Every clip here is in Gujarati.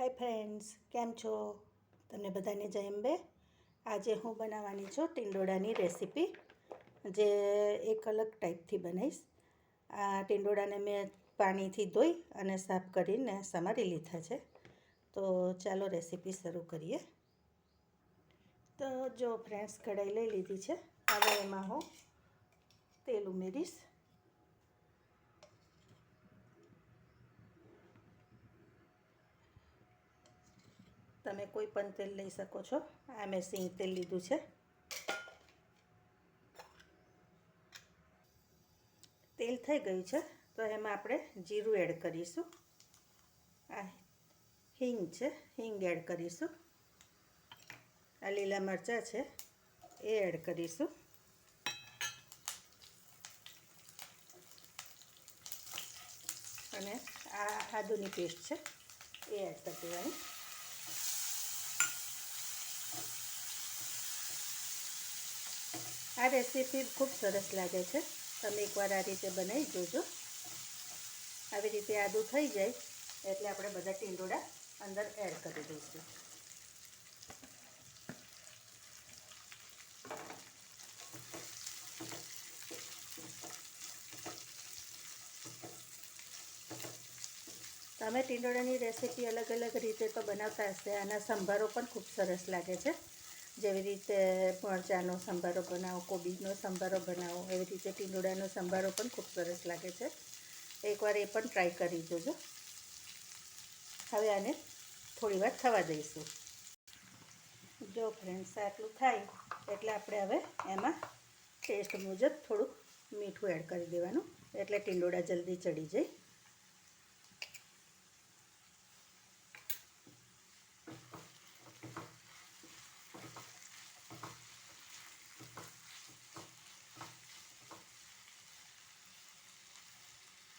હાય ફ્રેન્ડ્સ કેમ છો? તમને બધાને જય અંબે. આજે હું બનાવવાની છું ટીંડોળાની રેસીપી, જે એક અલગ ટાઈપથી બનાવીશ. આ ટીંડોળાને મેં પાણીથી ધોઈ અને સાફ કરીને સમારી લીધા છે. તો ચાલો રેસીપી શરૂ કરીએ. તો જો ફ્રેન્ડ્સ કઢાઈ લઈ લીધી છે, હવે એમાં હું તેલ ઉમેરીશ. તમે કોઈ પણ તેલ લઈ શકો છો. આ મેં સિંગ તેલ લીધું છે. તેલ થઈ ગયું છે, તો એમાં આપણે જીરું એડ કરીશું. આ હિંગ છે, હિંગ એડ કરીશું. આ લીલા મરચાં છે, એ એડ કરીશું. અને આ આદુની પેસ્ટ છે, એ એડ કરી દેવાની આ રેસીપી ખૂબ સરસ લાગે છે. તમે એકવાર આ રીતે બનાવી જોજો. આવી રીતે આદું થઈ જાય એટલે આપણે બધા ટીંડોળા અંદર એડ કરી દઈશું. તમે ટીંડોળાની રેસીપી અલગ અલગ રીતે તો બનાવતા હશે. આના સંભારો પણ ખૂબ સરસ લાગે છે. જેવી રીતે મરચાંનો સંભારો બનાવો કોબીનો સંભારો બનાવો, એવી રીતે ટીંડોળાનો સંભારો પણ ખૂબ સરસ લાગે છે. એકવાર એ પણ ટ્રાય કરી જોજો. હવે આને થોડી વાર થવા દઈશું. જો ફ્રેન્ડ્સ, આટલું થાય એટલે આપણે હવે એમાં ટેસ્ટ મુજબ થોડુંક મીઠું એડ કરી દેવાનું. એટલે ટીંડોળા જલ્દી ચડી જાય.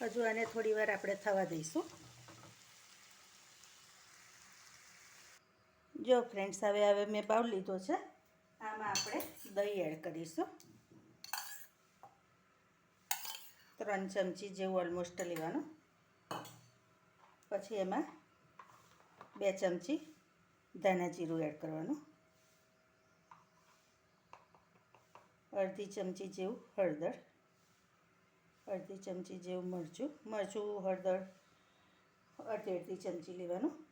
હજુ આને થોડી વાર આપણે થવા દઈશું. જો ફ્રેન્ડ્સ હવે હવે મેં બાઉલ લીધો છે. આમાં આપણે દહીં એડ કરીશું. ત્રણ ચમચી જેવું ઓલમોસ્ટ લેવાનું. પછી એમાં બે ચમચી ધાણા જીરું એડ કરવાનું. અડધી ચમચી જેવું હળદર. અડધી ચમચી જેવું મરચું. મરચું, હળદર, અડધી અડધી ચમચી લેવાનું.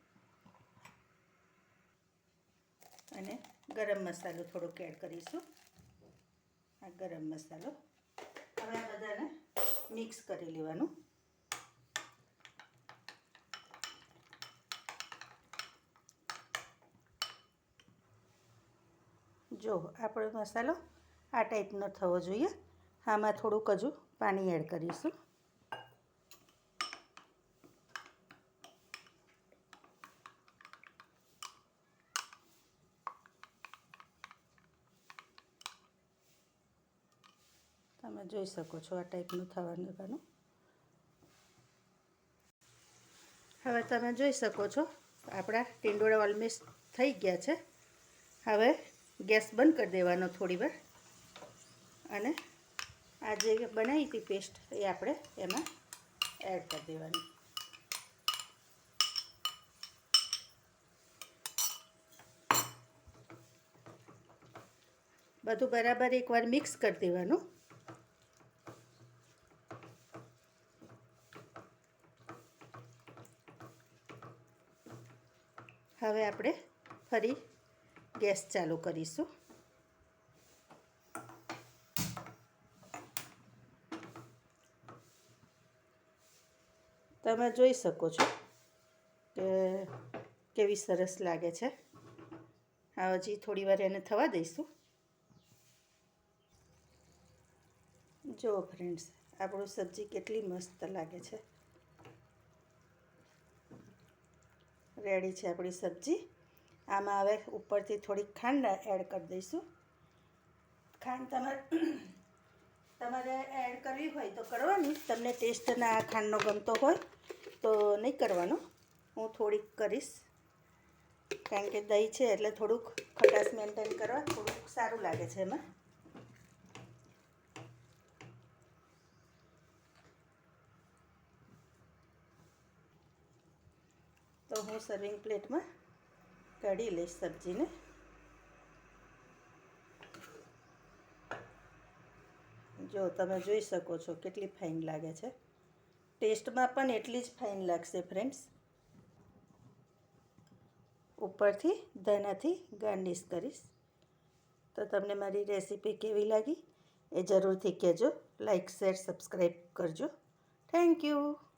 અને ગરમ મસાલો થોડોક એડ કરીશું. આ ગરમ મસાલો હવે આ બધાને મિક્સ કરી લેવાનું. જો આપણો મસાલો આ ટાઈપનો થવો જોઈએ. આમાં થોડુંક હજુ પાણી એડ કરીશું. તમે જોઈ શકો છો આ ટાઈપનું થવાનું બનું હવે તમે જોઈ શકો છો આપણા ટીંડોળા ઓલમોસ્ટ થઈ ગયા છે. હવે ગેસ બંધ કરી દેવાનો થોડી વાર. અને આ જે બનાવી હતી પેસ્ટ એ આપણે એમાં એડ કરી દેવાની. બધું બરાબર એકવાર મિક્સ કરી દેવાનું. હવે આપણે ફરી ગેસ ચાલુ કરીશું. તમે જોઈ શકો છો કે કેવી સરસ લાગે છે. હજી થોડી વાર એને થવા દઈશું. જો ફ્રેન્ડ્સ આપણું સબ્જી કેટલી મસ્ત લાગે છે. રેડી છે આપણી સબ્જી. આમાં હવે ઉપરથી થોડીક ખાંડ એડ કરી દઈશું. ખાંડ તમારે તમારે એડ કરવી હોય તો કરવાની. તમને ટેસ્ટના ખાંડનો ગમતો હોય તો નહીં કરવાનો. હું થોડીક કરીશ. કારણ કે દહીં છે એટલે થોડુંક ખટાશ મેન્ટેન કરવા થોડુંક સારું લાગે છે એમાં. તો હું સર્વિંગ પ્લેટમાં કાઢી લઈશ સબ્જીને. જો તમે જોઈ શકો છો કેટલી ફાઇન લાગે છે. ટેસ્ટમાં પણ એટલી જ ફાઇન લાગશે ફ્રેન્ડ્સ. ઉપરથી ધાનાથી ગાર્નિશ કરીશ. તો તમને મારી રેસીપી કેવી લાગી? એ જરૂરથી કહેજો. લાઇક, શેર સબસ્ક્રાઈબ કરજો. Thank you.